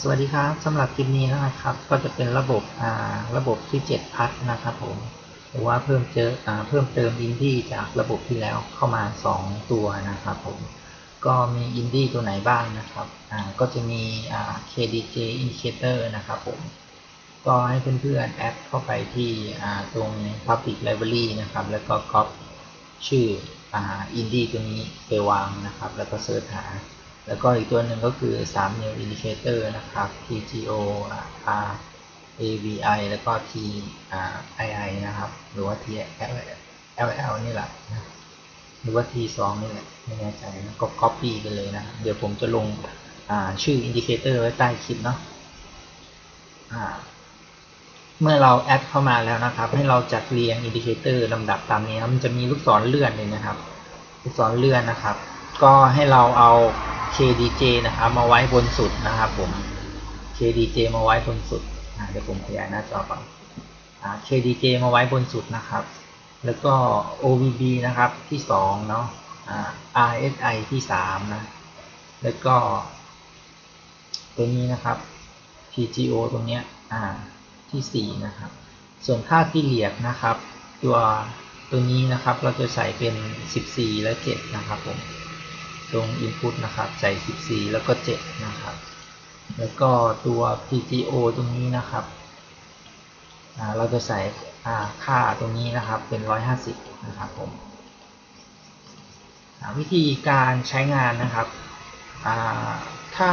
สวัสดีครับสำหรับคลิปนี้นะครับ ก็จะเป็นระบบระบบที่ 7 พัทนะครับผมหรือว่าเพิ่มเจออเพิ่มเติมอินดี้จากระบบที่แล้วเข้ามา 2 ตัวนะครับผมก็มีอินดี้ตัวไหนบ้างนะครับก็จะมี KDJ Indicator นะครับผมก็ให้เพื่อนๆแอดเข้าไปที่อ่าตรง Public Library นะครับ แล้วก็ copy ชื่ออินดี้ตัวนี้ไปวางนะครับ แล้วก็เสิร์ชหา แล้วก็อีกตัวหนึ่งก็คือ 3 new indicator นะครับ TGO R AVI แล้วก็ TII นะครับ หรือว่า T LL นี่แหละนะหรือว่า T2 นี่แหละไม่แน่ใจนะก็ copy ไปเลยนะ เดี๋ยวผมจะลงชื่อ indicator ไว้ใต้คลิปเนาะเมื่อเราแอดเข้ามาแล้วนะครับ ให้เราจัดเรียงอินดิเคเตอร์ลำดับตามนี้มันจะมีลูกศรเลื่อนเลยนะครับ ลูกศรเลื่อนนะครับ ก็ให้เราเอา KDJ นะครับมาไว้บนสุดนะครับผม KDJ มาไว้บนสุดเดี๋ยวผมขยายหน้าจอก่อน KDJ มาไว้บนสุดนะครับ แล้วก็ OVB นะครับที่สองเนาะ RSI ที่สามนะ แล้วก็ ตัวนี้นะครับ PGO ตรงเนี้ยอ่าที่ 4 นะครับ ส่วนค่าที่เหลียกนะครับ ตัวตัวนี้นะครับเราจะใส่เป็น 14 และ 7 นะครับผม ตรง input นะครับ ใส่ 14 แล้วก็ 7 นะครับ แล้วก็ตัว PGO ตรงนี้นะครับเราจะใส่ค่าตรงนี้นะครับเป็น 150 นะครับผมวิธีการใช้งานนะครับ ถ้า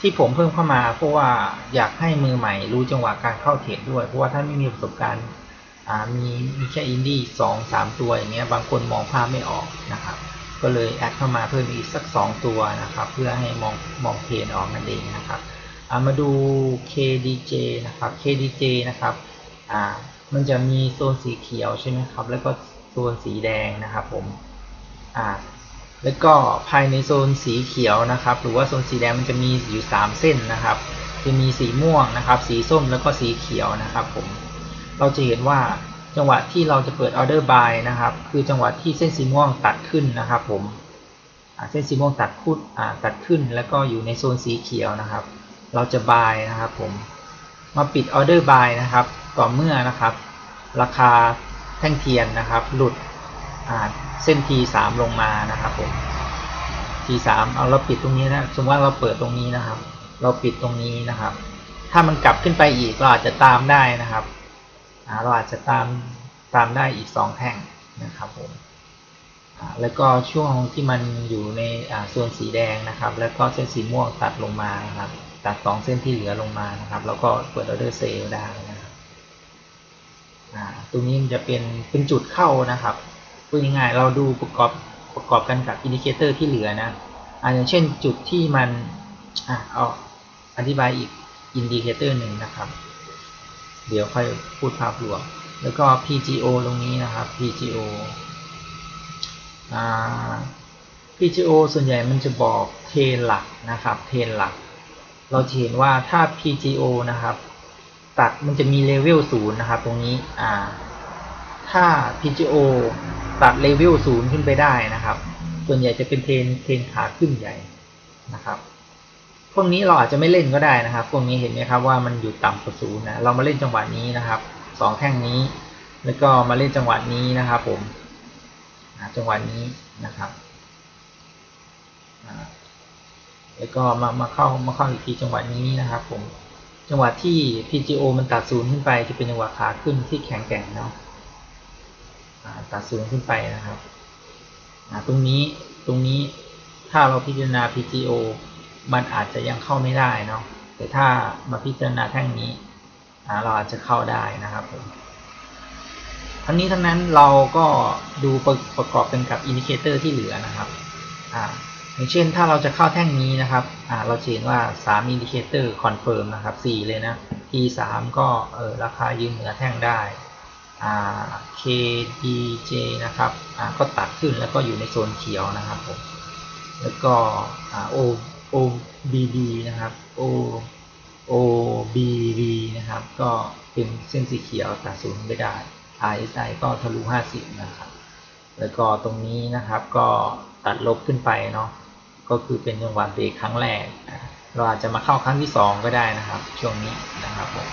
ที่ผมเพิ่มเข้ามา เพราะว่าอยากให้มือใหม่รู้จังหวะการเข้าเทรดด้วย เพราะว่าถ้าไม่มีประสบการณ์มีมีแค่อินดี้สองสามตัวอย่างเงี้ยบางคนมองภาพไม่ออกนะครับ ก็เลยแอดเข้ามาเพิ่มอีกสัก 2 ตัวนะครับ เพื่อให้มองมองเทรดออกนั่นเองนะครับามาดู KDJ นะครับ KDJ นะครับอ่ามันจะมีโซนสีเขียวใช่ไหมครับ แล้วก็โซนสีแดงนะครับผมอ่าแล้วก็ภายในโซนสีเขียวนะครับ หรือว่าโซนสีแดงมันจะมีอยู่ 3 เส้นนะครับ จะมีสีม่วงนะครับ สีส้มแล้วก็สีเขียวนะครับผมเราจะเห็นว่า จังหวะที่เราจะเปิด order buy นะครับ คือจังหวะที่เส้นสีม่วงตัดขึ้นนะครับ ผมเส้นสีม่วงตัดขึ้นตัดขึ้น แล้วก็อยู่ในโซนสีเขียวนะครับ เราจะ buy นะครับ ผม มาปิด order buy นะครับ ต่อเมื่อนะครับ ราคาแท่งเทียนนะครับ หลุดเส้น T3 ลงมานะครับผม T3 เอาเราปิดตรงนี้นะสมมติว่าเราเปิดตรงนี้นะครับ เราปิดตรงนี้นะครับ ถ้ามันกลับขึ้นไปอีกเราอาจจะตามได้นะครับ เราอาจจะตามตามได้อีก 2 แท่งนะครับผมแล้วก็ช่วงที่มันอยู่ในส่วนสีแดงนะครับ แล้วก็เส้นสีม่วงตัดลงมานะครับ ตัด 2 เส้นที่เหลือลงมานะครับ แล้วก็เปิดออเดอร์เซลได้นะครับตรงนี้มันจะเป็นเป็นจุดเข้านะครับพูดง่ายๆเราดูประกอบประกอบกันกับอินดิเคเตอร์ที่เหลือนะออย่างเช่นจุดที่มันอะเอาอธิบายอีกอินดิเคเตอร์หนึ่งนะครับ เดี๋ยวค่อยพูดภาพรวม แล้วก็ PGO ตรงนี้นะครับ PGO PGO ส่วนใหญ่มันจะบอกเทรนหลักนะครับเทรนหลัก เราเห็นว่าถ้า PGO นะครับ ตัดมันจะมีเลเวลศูนย์นะครับ ตรงนี้อ่าถ้า PGO ตัดเลเวลศูนย์ขึ้นไปได้นะครับ ส่วนใหญ่จะเป็นเทนเทรนขาขึ้นใหญ่นะครับ พวกนี้เราอาจจะไม่เล่นก็ได้นะครับ พวกนี้เห็นไหมครับว่ามันอยู่ต่ำกว่าศูนย์นะ เรามาเล่นจังหวะนี้นะครับสองแท่งนี้ แล้วก็มาเล่นจังหวะนี้นะครับ ผมจังหวะนี้นะครับแล้วก็มามาเข้ามาเข้าอีกทีจังหวะนี้นะครับ ผม จังหวะที่ PGO มันตัดศูนย์ขึ้นไปจะเป็นจังหวะขาขึ้นที่แข็งแกร่งเนาะตัดศูนย์ขึ้นไปนะครับตรงนี้ตรงนี้ถ้าเราพิจารณา PGO มันอาจจะยังเข้าไม่ได้เนาะแต่ถ้ามาพิจารณาแท่งนี้เราอาจจะเข้าได้นะครับผมทั้งนี้ทั้งนั้นเราก็ดูประประกอบกันกับอินดิเคเตอร์ที่เหลือนะครับอ่าอย่างเช่นถ้าเราจะเข้าแท่งนี้นะครับเราเห็นว่า3อินดิเคเตอร์คอนเฟิร์มนะครับ4เลยนะ T3 ก็เออราคายืนเหนือแท่งได้ KDJ นะครับก็ตัดขึ้นแล้วก็อยู่ในโซนเขียวนะครับผมแล้วก็ O OBB นะครับ O OBB นะครับ ก็เป็นเส้นสีเขียวตัดศูนย์ไม่ได้ RSI ก็ทะลุ 50 นะครับ แล้วก็ตรงนี้นะครับก็ตัดลบขึ้นไปเนาะก็คือเป็นจังหวะเบรกครั้งแรก เราอาจจะมาเข้าครั้งที่สองก็ได้นะครับ ช่วงนี้นะครับผม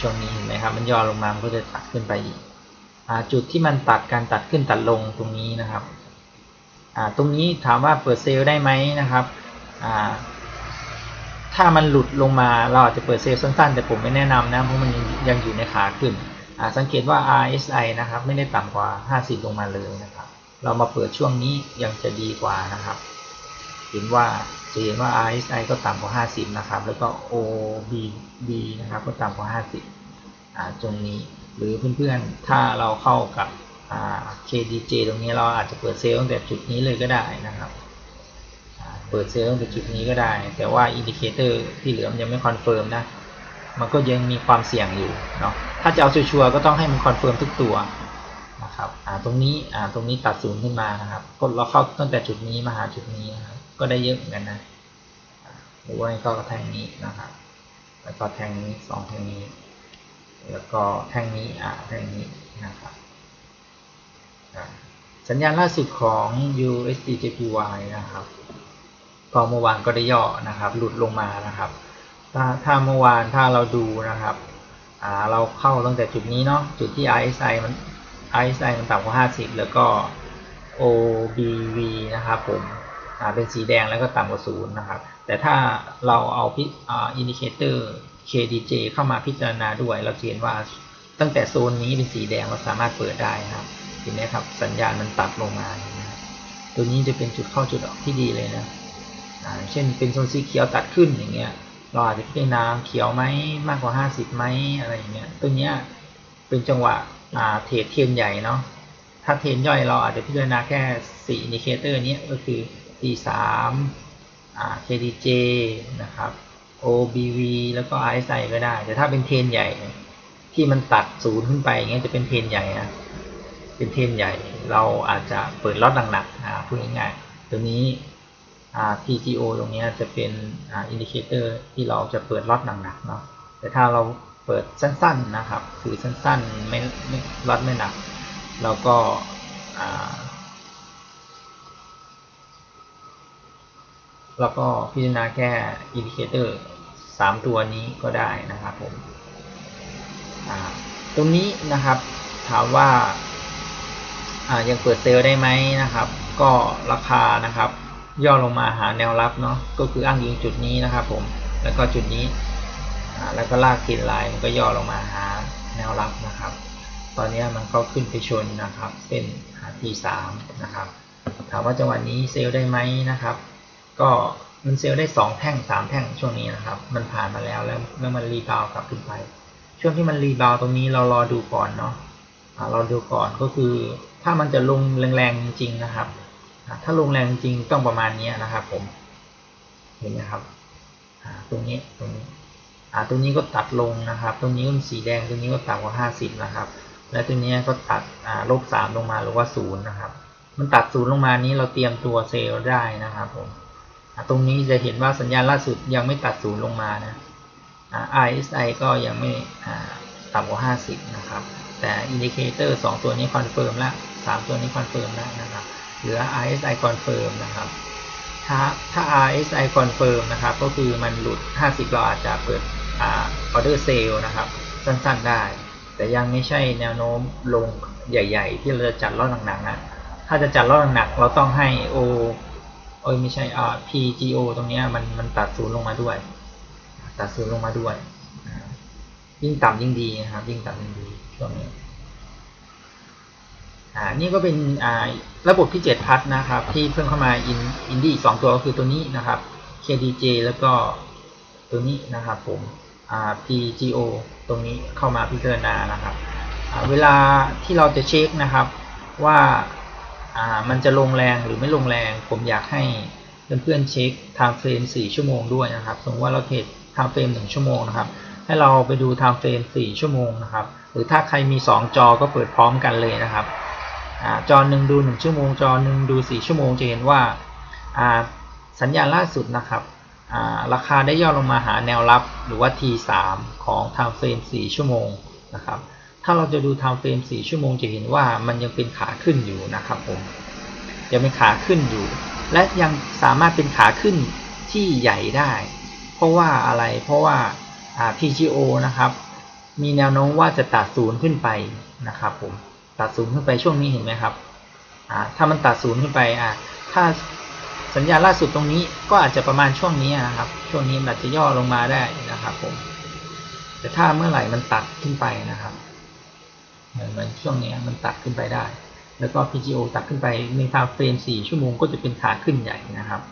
ช่วงนี้เห็นไหมครับ มันย่อลงมามันก็จะตัดขึ้นไปอีกอ่าจุดที่มันตัดการตัดขึ้นตัดลงตรงนี้นะครับอ่าตรงนี้ถามว่าเปิดเซลล์ได้ไหมนะครับ ถ้ามันหลุดลงมาเราอาจจะเปิดเซลล์สั้นๆ แต่ผมไม่แนะนำนะ เพราะมันยังอยู่ในขาขึ้น สังเกตว่า RSI นะครับ ไม่ได้ต่ำกว่า 50 ลงมาเลยนะครับ เรามาเปิดช่วงนี้ยังจะดีกว่านะครับ เห็นว่าจะเห็นว่า RSI ก็ต่ำกว่า 50 นะครับ แล้วก็ OBB นะครับ ก็ต่ำกว่า 50าตรงนี้ หรือเพื่อนๆ ถ้าเราเข้ากับ KDJ ตรงนี้เราอาจจะเปิดเซลล์ตั้งแต่จุดนี้เลยก็ได้นะครับ เปิดเซลล์ตั้งแต่จุดนี้ก็ได้ แต่ว่าอินดิเคเตอร์ที่เหลือมันยังไม่คอนเฟิร์มนะ มันก็ยังมีความเสี่ยงอยู่เนาะ ถ้าจะเอาชัวร์ๆก็ต้องให้มันคอนเฟิร์มทุกตัวนะครับอ่าตรงนี้อ่าตรงนี้ตัดศูนย์ขึ้นมานะครับก็เราเข้าตั้งแต่จุดนี้มาหาจุดนี้นะครับก็ได้เยอะเหมือนกันนะอ่าหรือว่าก็แท่งนี้นะครับแล้วก็แท่งนี้สองแท่งนี้ แล้วก็แท่งนี้อ่าแท่งนี้นะครับสัญญาณล่าสุดของ USD JPY นะครับ ก็เมื่อวานก็ได้ย่อนะครับ หลุดลงมานะครับถ้าถ้าเมื่อวานถ้าเราดูนะครับอ่าเราเข้าตั้งแต่จุดนี้เนาะจุดที่ RSI มัน RSI มันต่ำกว่า 50 แล้วก็ OBV นะครับผมอ่าเป็นสีแดงแล้วก็ต่ำกว่าศูนย์นะครับ แต่ถ้าเราเอาพิอ่าอินดิเคเตอร์ KDJ เข้ามาพิจารณาด้วย เราเห็นว่าตั้งแต่โซนนี้เป็นสีแดงเราสามารถเปิดได้นะครับเห็นไหมครับสัญญาณมันตัดลงมา ตัวนี้จะเป็นจุดเข้าจุดออกที่ดีเลยนะ เช่นเป็นโซนสีเขียวตัดขึ้นอย่างเงี้ยเราอาจจะพิจารณาเขียวไหมมากกว่า 50ไหมอะไรอย่างเงี้ยตัวเนี้ยเป็นจังหวะอ่าเทรดเทียนใหญ่เนาะถ้าเทรนย่อยเราอาจจะพิจารณาแค่4อินดิเคเตอร์นี้ก็คือ T3 อ่า KDJ นะครับ OBV แล้วก็ RSI ก็ได้ แต่ถ้าเป็นเทรนใหญ่ ที่มันตัดศูนย์ขึ้นไปอย่างเงี้ยจะเป็นเทรนใหญ่นะเป็นเทรนใหญ่เราอาจจะเปิดล็อตหนักๆอ่าพูดง่ายๆตัวนี้ PTO ตรงนี้จะเป็นอินดิเคเตอร์ที่เราจะเปิดล็อตหนักๆเนาะแต่ถ้าเราเปิดสั้นๆนะครับคือสั้นๆไม่ไม่ล็อตไม่หนัก เราก็แล้วก็พิจารณาแค่อินดิเคเตอร์สามตัวนี้ก็ได้นะครับผมตรงนี้นะครับถามว่าอ่ายังเปิดเซลล์ได้ไหมนะครับ ก็ราคานะครับ ย่อลงมาหาแนวรับเนาะก็คืออ้างอิงจุดนี้นะครับผมแล้วก็จุดนี้แล้วก็ลากกินไลน์มันก็ย่อลงมาหาแนวรับนะครับ ตอนนี้มันก็ขึ้นไปชนนะครับเส้นหาที่สามนะครับถามว่าจังหวะนี้เซลล์ได้ไหมนะครับ ก็มันเซลล์ได้สองแท่งสามแท่งช่วงนี้นะครับ มันผ่านมาแล้วแล้วแล้วมันรีบาวกลับขึ้นไป ช่วงที่มันรีบาวตรงนี้เรารอดูก่อนเนาะเราดูก่อนก็คือถ้ามันจะลงแรงๆจริงๆนะครับ ถ้าลงแรงจริงต้องประมาณนี้นะครับ ผม เห็นไหมครับตรงนี้ตรงนี้ตรงนี้ก็ตัดลงนะครับ ตรงนี้ก็เป็นสีแดงตรงนี้ก็ต่ำกว่าห้าสิบนะครับ และตัวนี้ก็ตัดลบสามลงมาหรือว่าศูนย์นะครับ มันตัดศูนย์ลงมานี้เราเตรียมตัวเซลล์ได้นะครับผมตรงนี้จะเห็นว่าสัญญาณล่าสุดยังไม่ตัดศูนย์ลงมานะอ่า RSI ก็ยังไม่ต่ำกว่า 50 นะครับ แต่อินดิเคเตอร์2ตัวนี้คอนเฟิร์มแล้ว3ตัวนี้คอนเฟิร์มแล้วนะครับ หลือ RSI คอนเฟิร์มนะครับ ถ้าถ้า RSI คอนเฟิร์มนะครับ ก็คือมันหลุด 50 เราอาจจะเปิดอ่าอเดอร์เซลนะครับ สั้นๆได้ แต่ยังไม่ใช่แนวโน้มลงใหญ่ ๆ ที่เราจะจัดรอบหนักๆนะ ถ้าจะจัดรอบหนักๆเราต้องให้ O เอ้ยไม่ใช่อ่า PGO ตรงนี้มันมันตัดศูนย์ลงมาด้วย ตัดศูนย์ลงมาด้วย ยิ่งต่ำยิ่งดีนะครับ ยิ่งต่ำยิ่งดีช่วงนี้ อ่านี่ก็เป็นอ่าระบบที่ 7 พัทนะครับ ที่เพิ่มเข้ามาอินอินดี้สองตัวก็คือตัวนี้นะครับ KDJ แล้วก็ตัวนี้นะครับผมอ่า PGO ตรงนี้เข้ามาพิจารณานะครับเวลาที่เราจะเช็คนะครับว่าอ่ามันจะลงแรงหรือไม่ลงแรง ผมอยากให้เพื่อนๆเช็ค time frame 4ชั่วโมงด้วยนะครับ สมมติว่าเราเทรด time frame 1ชั่วโมงนะครับ ให้เราไปดู time frame 4ชั่วโมงนะครับ หรือถ้าใครมี 2 จอก็เปิดพร้อมกันเลยนะครับ จอหนึ่งดู 1 ชั่วโมง จอหนึ่งดู 4 ชั่วโมงจะเห็นว่าสัญญาณล่าสุดนะครับราคาได้ย่อลงมาหาแนวรับหรือว่า T3 ของ time frame 4 ชั่วโมงนะครับถ้าเราจะดู time frame 4 ชั่วโมงจะเห็นว่ามันยังเป็นขาขึ้นอยู่นะครับผมยังเป็นขาขึ้นอยู่ และยังสามารถเป็นขาขึ้นที่ใหญ่ได้ เพราะว่าอะไรเพราะว่าอ่า PGO นะครับมีแนวโน้มว่าจะตัดศูนย์ขึ้นไปนะครับผม ตัดศูนย์ขึ้นไปช่วงนี้เห็นไหมครับถ้ามันตัดศูนย์ขึ้นไปถ้าสัญญาณล่าสุดตรงนี้ก็อาจจะประมาณช่วงนี้นะครับ ช่วงนี้มันอาจจะย่อลงมาได้นะครับผมแต่ถ้าเมื่อไหร่มันตัดขึ้นไปนะครับเหมือนช่วงนี้มันตัดขึ้นไปได้ แล้วก็ PGO ตัดขึ้นไปในทม์เฟรม 4 ชั่วโมงก็จะเป็นขาขึ้นใหญ่นะครับ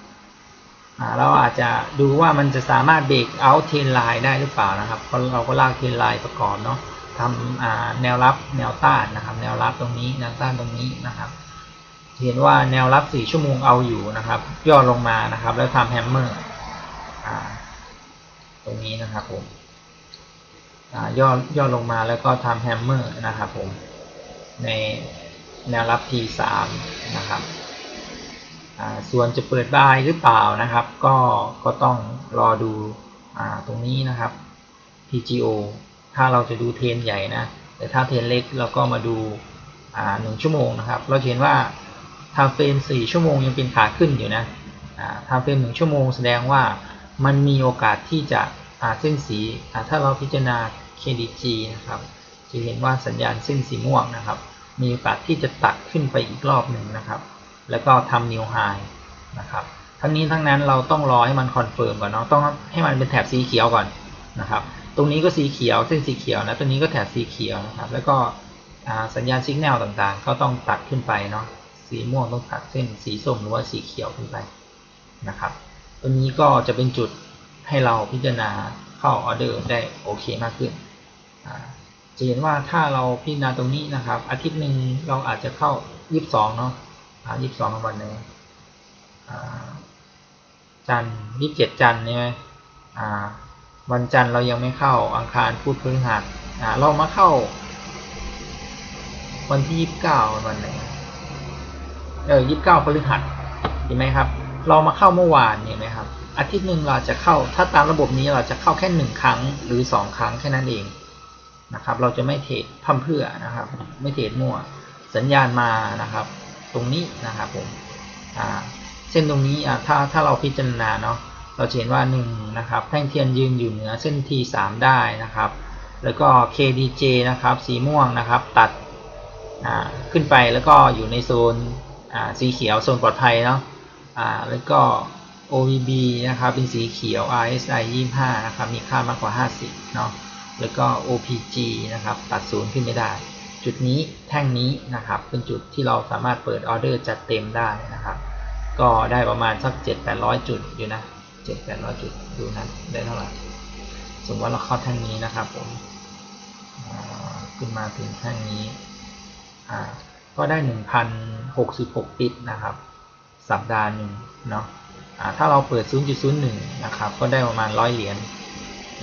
เราอาจจะดูว่ามันจะสามารถเบรกเอาเทนไลน์ได้หรือเปล่านะครับเพราะเราก็ลากเทนไลน์ประกอบเนาะ ทำแนวรับแนวต้านนะครับ แนวรับตรงนี้แนวต้านตรงนี้นะครับ เห็นว่าแนวรับ 4 ชั่วโมงเอาอยู่นะครับ ย่อลงมานะครับ แล้วทำแฮมเมอร์ตรงนี้นะครับผมย่อย่อลงมาแล้วก็ทำแฮมเมอร์นะครับผมในแนวรับ T3 นะครับส่วนจะเปิดบายหรือเปล่านะครับ ก็ก็ต้องรอดูอตรงนี้นะครับ PGO ถ้าเราจะดูเทนใหญ่นะ แต่ถ้าเทนเล็กเราก็มาดูาหนึ่งชั่วโมงนะครับ เราเห็นว่าทำเฟรมสี่ชั่วโมงยังเป็นขาขึ้นอยู่นะทำเฟรมหนึ่งชั่วโมงแสดงว่ามันมีโอกาสที่จะเส้นสี ถ้าเราพิจารณา KDG นะครับ จะเห็นว่าสัญญาณเส้นสีม่วงนะครับ มีโอกาสที่จะตัดขึ้นไปอีกรอบหนึ่งนะครับ แล้วก็ทำนิวไฮนะครับ ทั้งนี้ทั้งนั้นเราต้องรอให้มันคอนเฟิร์มก่อนเนาะ ต้องให้มันเป็นแถบสีเขียวก่อนนะครับ ตรงนี้ก็สีเขียวเส้นสีเขียวนะตัวนี้ก็แถบสีเขียวนะครับ แล้วก็สัญญาณสัญญาณต่างๆ ก็ต้องตัดขึ้นไปเนาะสีม่วงต้องตัดเส้นสีส้มหรือว่าสีเขียวขึ้นไปนะครับตัวนี้ก็จะเป็นจุดให้เราพิจารณาเข้าออเดอร์ได้โอเคมากขึ้นจะเห็นว่าถ้าเราพิจารณาตรงนี้นะครับ อาทิตย์หนึ่งเราอาจจะเข้า 22 เนาะยี่สิบสองวันหนึ่งจันยี่สิบเจ็ดจันเนี่ย วันจันทร์เรายังไม่เข้า อังคารพุธพฤหัสเรามาเข้า วันที่ยี่สิบเก้าวันไหนเออยี่สิบเก้าพฤหัสเห็นไหมครับ เรามาเข้าเมื่อวานเห็นไหมครับอาทิตย์หนึ่งเราจะเข้า ถ้าตามระบบนี้เราจะเข้าแค่หนึ่งครั้งหรือสองครั้งแค่นั้นเองนะครับ เราจะไม่เทรดพั่มเพื่อนะครับ ไม่เทรดมั่ว สัญญาณมานะครับ ตรงนี้นะครับผมเส้นตรงนี้ถ้าถ้าเราพิจารณาเนาะ เราเห็นว่า1นะครับแท่งเทียนยืนอยู่เหนือเส้น T3 ได้นะครับ แล้วก็ KDJ นะครับสีม่วงนะครับตัดขึ้นไปแล้วก็อยู่ในโซนสีเขียวโซนปลอดภัยเนาะแล้วก็ OVB นะครับเป็นสีเขียว RSI 25นะครับมีค่ามากกว่า 50เนาะแล้วก็ OPG นะครับตัดศูนย์ขึ้นไม่ได้ จุดนี้แท่งนี้นะครับเป็นจุดที่เราสามารถเปิดออเดอร์จัดเต็มได้นะครับ ก็ได้ประมาณสัก 7 8 0 0 จุดอยู่นะ 7 8 0 0จุดดูนะได้เท่าไหร่สมมติว่าเราเข้าแท่งนี้นะครับผมขึ้นมาถึงแท่งนี้ก็ได้ 1,066 ปิดนะครับ สัปดาห์หนึ่งเนาะถ้าเราเปิด 0.01 นะครับ ก็ได้ประมาณ 100 เหรียญ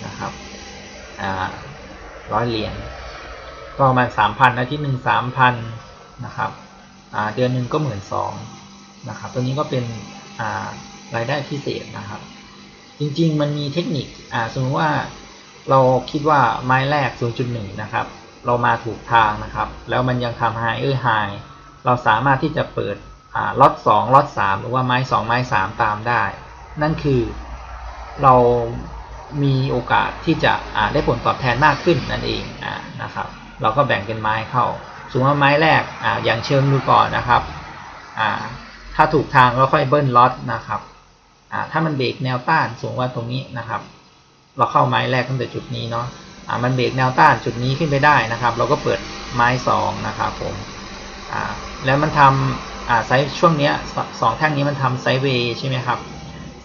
นะครับร้อยเหรียญก็ประมาณสามพันอาทิตย์หนึ่งสามพันนะครับเดือนหนึ่งก็หมื่นสองนะครับ ตัวนี้ก็เป็นรายได้พิเศษนะครับ จริงๆ มันมีเทคนิคสมมติว่าเราคิดว่าไม้แรก 0.1 นะครับ เรามาถูกทางนะครับ แล้วมันยังทำไฮเออร์ไฮเราสามารถที่จะเปิดล็อต2ล็อต3หรือว่าไม้ 2 ไม้ 3 ตามได้ นั่นคือเรามีโอกาสที่จะได้ผลตอบแทนมากขึ้นนั่นเองอนะครับ เราก็แบ่งเป็นไม้เข้า สมมติว่าไม้แรกอ่าอย่างเชิงดูก่อนนะครับอ่าถ้าถูกทางก็ค่อยเบิ้ลล็อตนะครับ ถ้ามันเบรกแนวต้านสูงว่าตรงนี้นะครับ เราเข้าไม้แรกตั้งแต่จุดนี้เนาะอ่ามันเบรกแนวต้านจุดนี้ขึ้นไปได้นะครับ เราก็เปิดไม้สองนะครับผมแล้วมันทำอ่าไซส์ช่วงนี้สองแท่งนี้มันทำไซด์เวย์ใช่ไหมครับ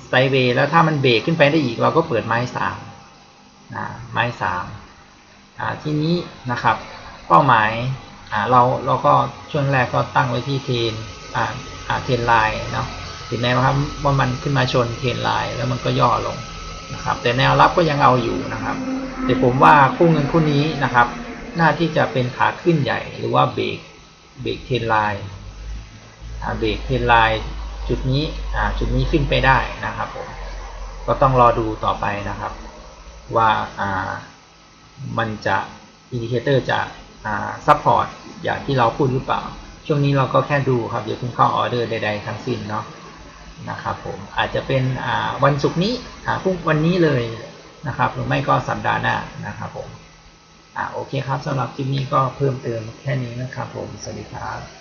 ไซด์เวย์แล้วถ้ามันเบรกขึ้นไปได้อีกเราก็เปิดไม้สามนะไม้สามทีนี้นะครับ เป้าหมายเราเราก็ช่วงแรกก็ตั้งไว้ที่เทนเทนไลน์เนาะ ถึงแม้ว่าว่ามันขึ้นมาชนเทนไลน์แล้วมันก็ย่อลงนะครับ แต่แนวรับก็ยังเอาอยู่นะครับ แต่ผมว่าคู่เงินคู่นี้นะครับน่าที่จะเป็นขาขึ้นใหญ่หรือว่าเบรกเบรกเทนไลน์เบรกเทนไลน์จุดนี้จุดนี้ขึ้นไปได้นะครับผมก็ต้องรอดูต่อไปนะครับ ว่ามันจะอินดิเคเตอร์จะซัพพอร์ตอย่างที่เราพูดหรือเปล่า ช่วงนี้เราก็แค่ดูครับอย่าเพิ่งเข้าออเดอร์ใดๆทั้งสิ้นเนาะ นะครับผมอาจจะเป็นวันศุกร์นี้อ่าพรุ่งวันนี้เลยนะครับ หรือไม่ก็สัปดาห์หน้านะครับผมอ่าโอเคครับสำหรับคลิปนี้ก็เพิ่มเติมแค่นี้นะครับผม สวัสดีครับ